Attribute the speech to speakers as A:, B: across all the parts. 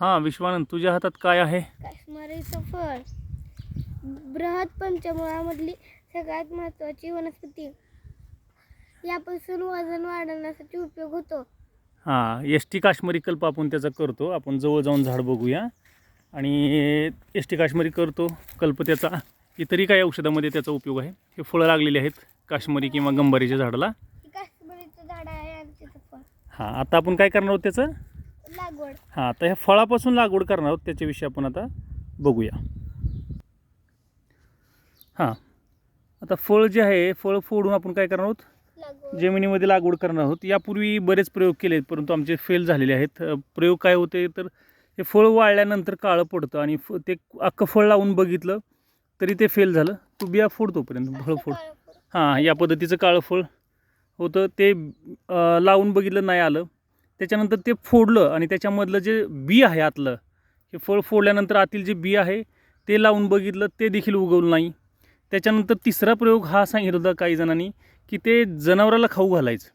A: हां विश्वानंद तुझ्या हातात काय आहे?
B: काश्मीरीचं फळ? बृहत पंचमुळामधली सगळ्यात महत्त्वाची वनस्पती. यापासून वजन वाढवण्यासाठी उपयोग होतो.
A: हां एस टी काश्मीरी कल्प आपण त्याचा करतो. आपण जवळ जाऊन झाड बघूया. आणि एस टी काश्मीरी करतो कल्प त्याचा. इतरही काही औषधामध्ये त्याचा उपयोग आहे. हे फळं लागलेली आहेत काश्मीरी किंवा गंबारीच्या झाडाला.
B: हे काश्मीरीचं झाड आहे आणि त्याचं फळ.
A: हां आता आपण काय करणार आहोत त्याचं?
B: लागवड.
A: हां आता ह्या फळापासून लागवड करणार आहोत त्याच्याविषयी आपण आता बघूया. हां आता फळ जे आहे फळ फोडून आपण काय करणार आहोत? जमिनीमध्ये लागवड करणार आहोत. यापूर्वी बरेच प्रयोग केले आहेत परंतु आमचे फेल झालेले आहेत. प्रयोग काय होते तर हे फळ वाळल्यानंतर काळं पडतं आणि फ ते अख्खं फळ लावून बघितलं तरी ते फेल झालं. तू बिया फोडतोपर्यंत फळ फोड. हां या पद्धतीचं काळं फळ होतं. ते लावून बघितलं नाही आलं. त्याच्यानंतर ते फोडलं आणि त्याच्यामधलं जे बी आहे आतलं हे फळ फोडल्यानंतर आतील जे बी आहे ते लावून बघितलं ते देखील उगवलं नाही. त्याच्यानंतर तिसरा प्रयोग हा सांगितला होता काही जणांनी की ते जनावराला खाऊ घालायचं.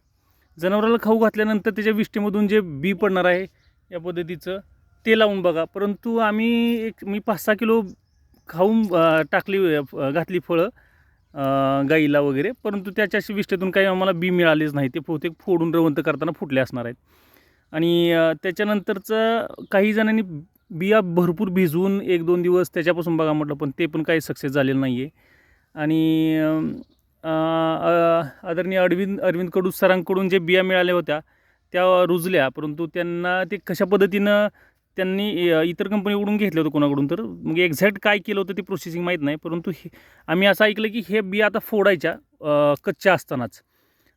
A: जनावराला खाऊ घातल्यानंतर त्याच्या विष्ठेमधून जे बी पडणार आहे या पद्धतीचं ते लावून बघा. परंतु आम्ही एक मी पाच सहा किलो खाऊन टाकली घातली फळं गाईला वगैरे. परंतु त्याच्या विष्ठेतून काही आम्हाला बी मिळालेच नाही. ते बहुतेक फोडून रवंत करताना फुटले असणार आहेत. आणि त्याच्यानंतरचं काही जणांनी बिया भरपूर भिजवून एक दोन दिवस त्याच्यापासून बघा म्हटलं पण ते पण काही सक्सेस झालेलं नाही आहे आणि आदरणीय अरविंद अरविंद कडू सरांकडून जे बिया मिळाल्या होत्या त्या रुजल्या परंतु त्यांना ते कशा पद्धतीनं त्यांनी इतर कंपनीकडून घेतलं होतं कोणाकडून तर मग एक्झॅक्ट काय केलं होतं ते प्रोसेसिंग माहीत नाही परंतु हे आम्ही असं ऐकलं की हे बिया आता फोडायच्या कच्च्या असतानाच.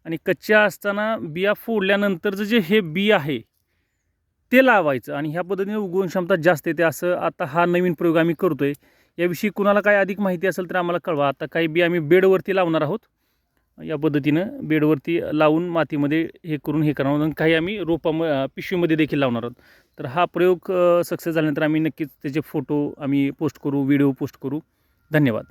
A: आणि कच्च्या असताना बिया फोडल्यानंतरचं जे हे बी आहे ते लावायचं. आणि ह्या पद्धतीने उगवण क्षमता जास्त येते असं आता हा नवीन प्रयोग आम्ही करतो आहे याविषयी कुणाला काय अधिक माहिती असेल तर आम्हाला कळवा. आता काही बी आम्ही बेडवरती लावणार आहोत. या पद्धतीनं बेडवरती लावून मातीमध्ये हे करून हे करणार आहोत. आणि काही आम्ही रोपा पिशवीमध्ये देखील लावणार आहोत. तर हा प्रयोग सक्सेस झाल्यानंतर आम्ही नक्कीच त्याचे फोटो आम्ही पोस्ट करू व्हिडिओ पोस्ट करू. धन्यवाद.